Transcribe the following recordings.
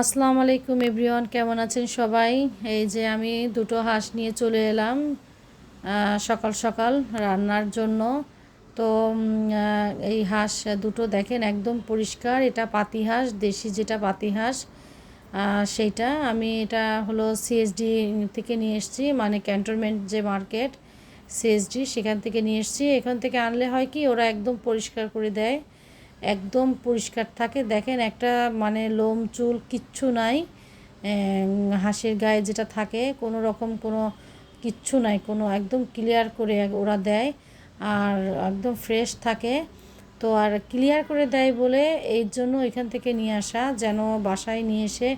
আসসালামু আলাইকুম এভরিওয়ান, কেমন আছেন সবাই? এই যে আমি দুটো হাঁস নিয়ে চলে এলাম সকাল সকাল রান্নার জন্য। তো এই হাঁস দুটো দেখেন একদম পরিষ্কার। এটা পাতি হাঁস, দেশি যেটা পাতি হাঁস সেইটা। আমি এটা হলো সিএসডি থেকে নিয়ে এসেছি মানে ক্যান্টনমেন্ট যে মার্কেট সিএসডি সেখান থেকে নিয়ে এসেছি। এখান থেকে আনলে হয় কি, ওরা একদম পরিষ্কার করে দেয়। একদম পরিষ্কার থাকে। দেখেন একটা মানে লোম, চুল কিচ্ছু নাই। হাঁসের গায়ে যেটা থাকে, কোনো রকম কোনো কিচ্ছু নাই, কোনো একদম ক্লিয়ার করে ওরা দেয়। আর একদম ফ্রেশ থাকে। তো আর ক্লিয়ার করে দেয় বলে এই জন্য এখান থেকে নিয়ে আসা, যেন বাসায় নিয়ে এসে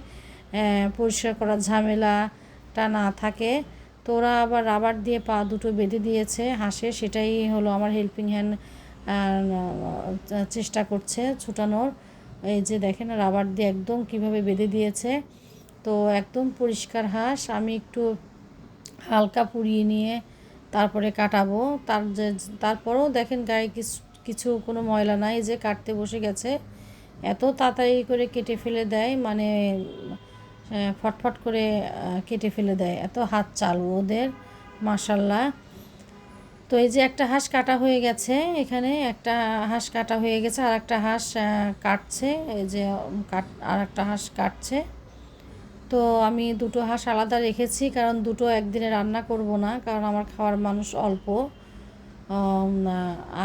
পরিষ্কার করার ঝামেলাটা না থাকে। তো ওরা আবার রাবার দিয়ে পা দুটো বেঁধে দিয়েছে হাঁসে সেটাই হলো আমার হেল্পিং হ্যান্ড চেষ্টা করছে ছুটানোর। এই যে দেখেন, রাবার দিয়ে একদম কীভাবে বেঁধে দিয়েছে। তো একদম পরিষ্কার হাঁস। আমি একটু হালকা পুড়িয়ে নিয়ে তারপরে কাটাবো। তার যে, তারপরেও দেখেন গায়ে কিছু কিছু কোনো ময়লা নাই যে কাটতে বসে গেছে। এত তাড়াতাড়ি করে কেটে ফেলে দেয় মানে ফটফট করে কেটে ফেলে দেয়। এত হাত চালু ওদের মাসাল্লাহ তো এই যে একটা হাঁস কাটা হয়ে গেছে, এখানে একটা হাঁস কাটা হয়ে গেছে আর একটা হাঁস কাটছে, এই যে কাট আর একটা হাঁস কাটছে। তো আমি দুটো হাঁস আলাদা রেখেছি, কারণ দুটো একদিনে রান্না করব না, কারণ আমার খাওয়ার মানুষ অল্প।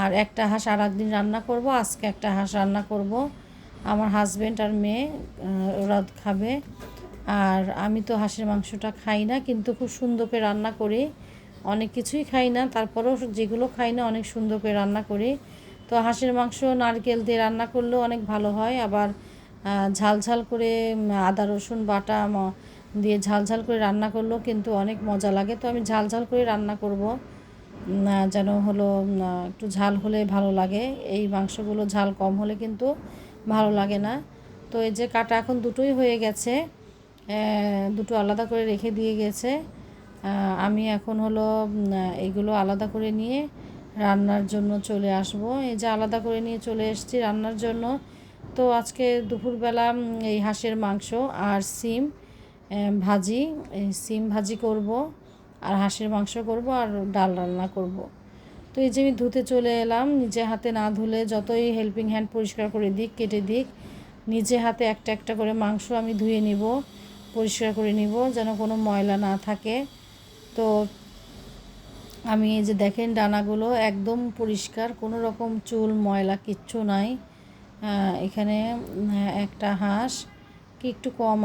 আর একটা হাঁস আর একদিন রান্না করব, আজকে একটা হাঁস রান্না করব। আমার হাজব্যান্ড আর মেয়ে ওরা খাবে। আর আমি তো হাঁসের মাংসটা খাই না, কিন্তু খুব সুন্দর করে রান্না করি। অনেক কিছুই খাই না, তারপরেও যেগুলো খাই না অনেক সুন্দর করে রান্না করি। তো হাঁসের মাংস, নারকেল দিয়ে রান্না করলেও অনেক ভালো হয়। আবার ঝাল ঝাল করে আদা, রসুন, বাটা দিয়ে ঝাল ঝাল করে রান্না করলেও কিন্তু অনেক মজা লাগে। তো আমি ঝাল ঝাল করে রান্না করব। যেন হলো একটু ঝাল হলে ভালো লাগে। এই মাংসগুলো ঝাল কম হলে কিন্তু ভালো লাগে না। তো এই যে কাটা এখন দুটোই হয়ে গেছে। দুটো আলাদা করে রেখে দিয়ে গেছে। আমি এখন হলো এইগুলো আলাদা করে নিয়ে রান্নার জন্য চলে আসব। এই যে আলাদা করে নিয়ে চলে এসেছি রান্নার জন্য। তো আজকে দুপুরবেলা এই হাঁসের মাংস আর সিম ভাজি সিম ভাজি করব আর হাঁসের মাংস করব আর ডাল রান্না করব। তো এই যে আমি ধুতে চলে এলাম, নিজে হাতে না ধুলে যতই হেল্পিং হ্যান্ড পরিষ্কার করে দিক, কেটে দিক, নিজে হাতে একটা একটা করে মাংস আমি ধুয়ে নিব, পরিষ্কার করে নিব যেন কোনো ময়লা না থাকে। তো আমি এই যে দেখেন ডানাগুলো একদম পরিষ্কার, কোনো রকম চুল, ময়লা কিচ্ছু নাই। এখানে একটা হাঁস, কি একটু কম